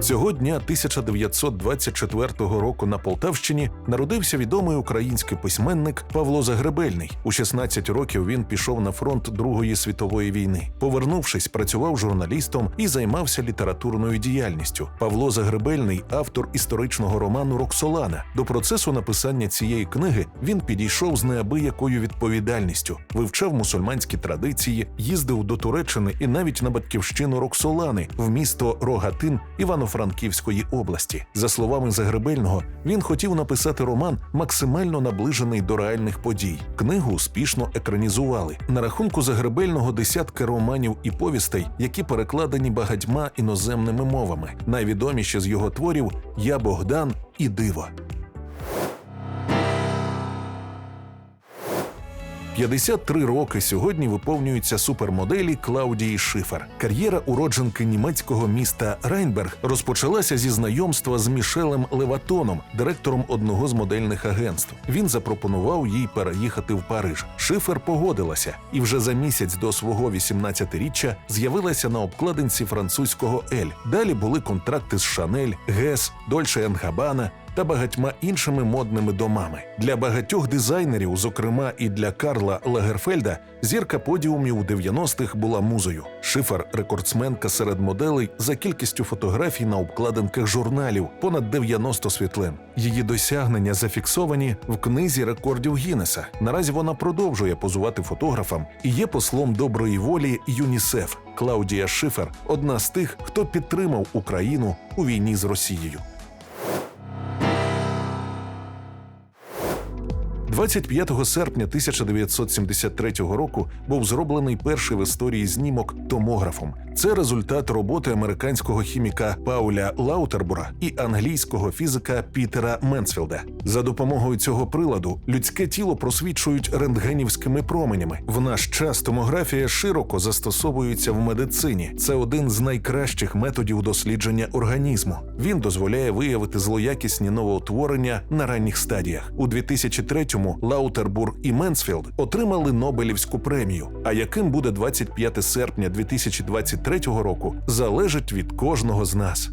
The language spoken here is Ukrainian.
Цього дня 1924 року на Полтавщині народився відомий український письменник Павло Загребельний. У 16 років він пішов на фронт Другої світової війни. Повернувшись, працював журналістом і займався літературною діяльністю. Павло Загребельний автор історичного роману Роксолана. До процесу написання цієї книги він підійшов з неабиякою відповідальністю, вивчав мусульманські традиції, їздив до Туреччини і навіть на батьківщину Роксолани в місто Рогатин Івано-Франківської області. За словами Загребельного, він хотів написати роман максимально наближений до реальних подій. Книгу успішно екранізували. На рахунку Загребельного десятки романів і повістей, які перекладені багатьма іноземними мовами. Найвідоміші з його творів Я Богдан і Диво. 53 роки сьогодні виповнюються супермоделі Клаудії Шифер. Кар'єра уродженки німецького міста Райнберг розпочалася зі знайомства з Мішелем Леватоном, директором одного з модельних агентств. Він запропонував їй переїхати в Париж. Шифер погодилася, і вже за місяць до свого 18-річчя з'явилася на обкладинці французького Ель. Далі були контракти з Шанель, Гес, Дольше Габана та багатьма іншими модними домами. Для багатьох дизайнерів, зокрема і для Карла Лагерфельда, зірка подіумів у 90-х була музою. Шифер рекордсменка серед моделей за кількістю фотографій на обкладинках журналів, понад 90 світлин. Її досягнення зафіксовані в книзі рекордів Гіннеса. Наразі вона продовжує позувати фотографам і є послом доброї волі ЮНІСЕФ. Клаудія Шифер одна з тих, хто підтримав Україну у війні з Росією. 25 серпня 1973 року був зроблений перший в історії знімок томографом. Це результат роботи американського хіміка Пауля Лаутербура і англійського фізика Пітера Менсфілда. За допомогою цього приладу людське тіло просвічують рентгенівськими променями. В наш час томографія широко застосовується в медицині. Це один з найкращих методів дослідження організму. Він дозволяє виявити злоякісні новоутворення на ранніх стадіях. У 2003-му Лаутербур і Менсфілд отримали Нобелівську премію. А яким буде 25 серпня 2023 року, залежить від кожного з нас.